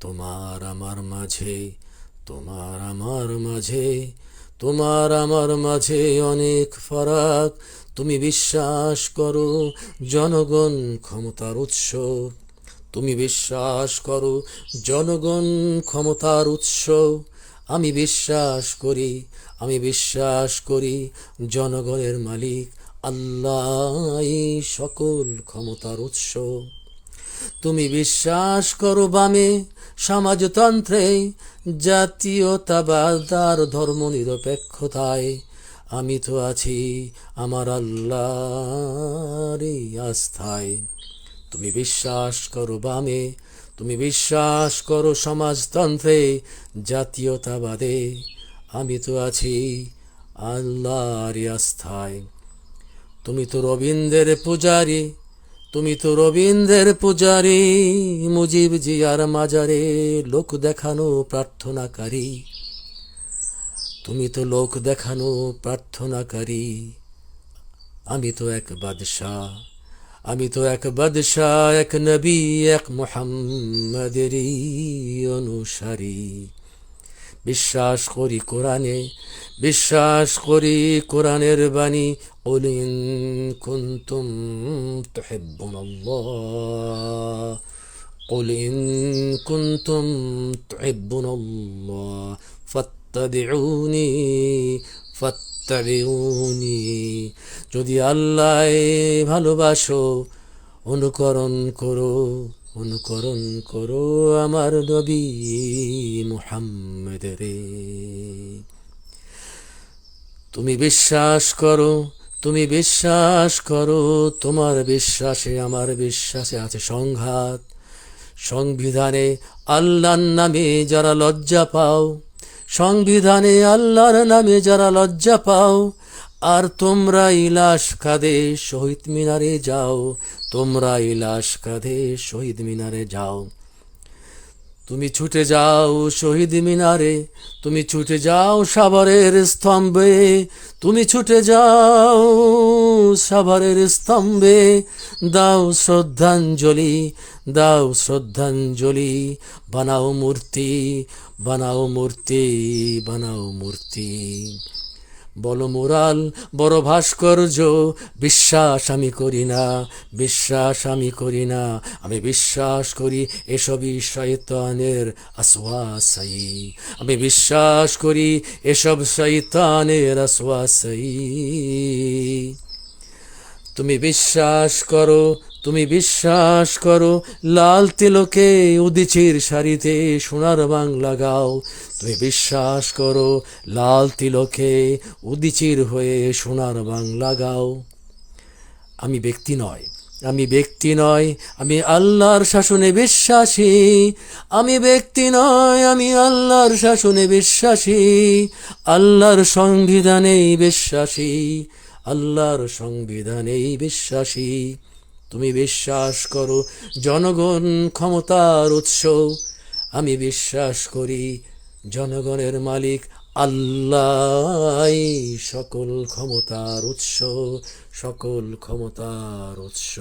তোমার আমার মাঝে, তোমার আমার মাঝে, তোমার আমার মাঝে অনেক ফারাক। তুমি বিশ্বাস করো জনগণ ক্ষমতার উৎস। তুমি বিশ্বাস করো জনগণ ক্ষমতার উৎস। আমি বিশ্বাস করি, আমি বিশ্বাস করি জনগণের মালিক। আল্লাহ সকল ক্ষমতার উৎস। তুমি বিশ্বাস করো বামে, সমাজতন্ত্রে জাতীয়তাবাদ আর ধর্ম নিরপেক্ষতায় আমি তো আছি আমার আল্লাহর আস্থায়। তুমি বিশ্বাস করো বামে, তুমি বিশ্বাস করো সমাজতন্ত্রে জাতীয়তাবাদে। আমি তো আছি আল্লাহর আস্থায়। তুমি তো রবীন্দ্রের পূজারী, তুমি তো রবীন্দ্রের পূজারী। মুজিব জিয়ার মাজারে লোক দেখানো প্রার্থনাকারী। তুমি তো লোক দেখানো প্রার্থনাকারী। আমি তো এক বাদশাহ, আমি তো এক বাদশাহ, এক নবী, এক মোহাম্মদেরই অনুসারী। বিশ্বাস করি কোরআনে, বিশ্বাস করি কোরআনের বাণী قل إن كنتم تحبون الله قل إن كنتم تحبون الله فاتبعوني فاتبعوني যদি আল্লাহ ভালোবাসো অনুকরণ করো অনুকরণ করো আমার নবী মুহাম্মদ রে তুমি বিশ্বাস করো তুমি বিশ্বাস করো, তোমার বিশ্বাসে, আমার বিশ্বাসে আছে সংঘাত। সংবিধানে আল্লাহর নামে যারা লজ্জা পাও, সংবিধানে আল্লাহর নামে যারা লজ্জা পাও, আর তোমরা ইলাস কাঁধে শহীদ মিনারে যাও তোমরা ইলাস কাঁধে শহীদ মিনারে যাও। তুমি ছুটে যাও শহীদ মিনারে, তুমি ছুটে যাও সাভারের স্তম্ভে, তুমি ছুটে যাও সাভারের স্তম্ভে, দাও শ্রদ্ধাঞ্জলি দাও শ্রদ্ধাঞ্জলি, বানাও মূর্তি বানাও মূর্তি বানাও মূর্তি। বলো মোরাল, বড় ভাস্কর্য, বিশ্বাস আমি করি না, বিশ্বাস আমি করি না, আমি বিশ্বাস করি এসবই শয়তানের আসওয়াসাই। আমি বিশ্বাস করি এসব শয়তানের আসওয়াসাই। তুমি বিশ্বাস করো তুমি বিশ্বাস করো, লাল তিলকে উদিচির শাড়িতে সোনার বাংলা গাও। তুমি বিশ্বাস করো, লাল তিলকে উদিচির হয়ে সোনার বাংলা গাও। আমি ব্যক্তি নয়, আমি ব্যক্তি নয়, আমি আল্লাহর শাসনে বিশ্বাসী। আমি ব্যক্তি নয়, আমি আল্লাহর শাসনে বিশ্বাসী। আল্লাহর সংবিধানেই বিশ্বাসী, আল্লাহর সংবিধানেই বিশ্বাসী। তুমি বিশ্বাস করো, জনগণ ক্ষমতার উৎস। আমি বিশ্বাস করি, জনগণের মালিক আল্লাহ সকল ক্ষমতার উৎস, সকল ক্ষমতার উৎস।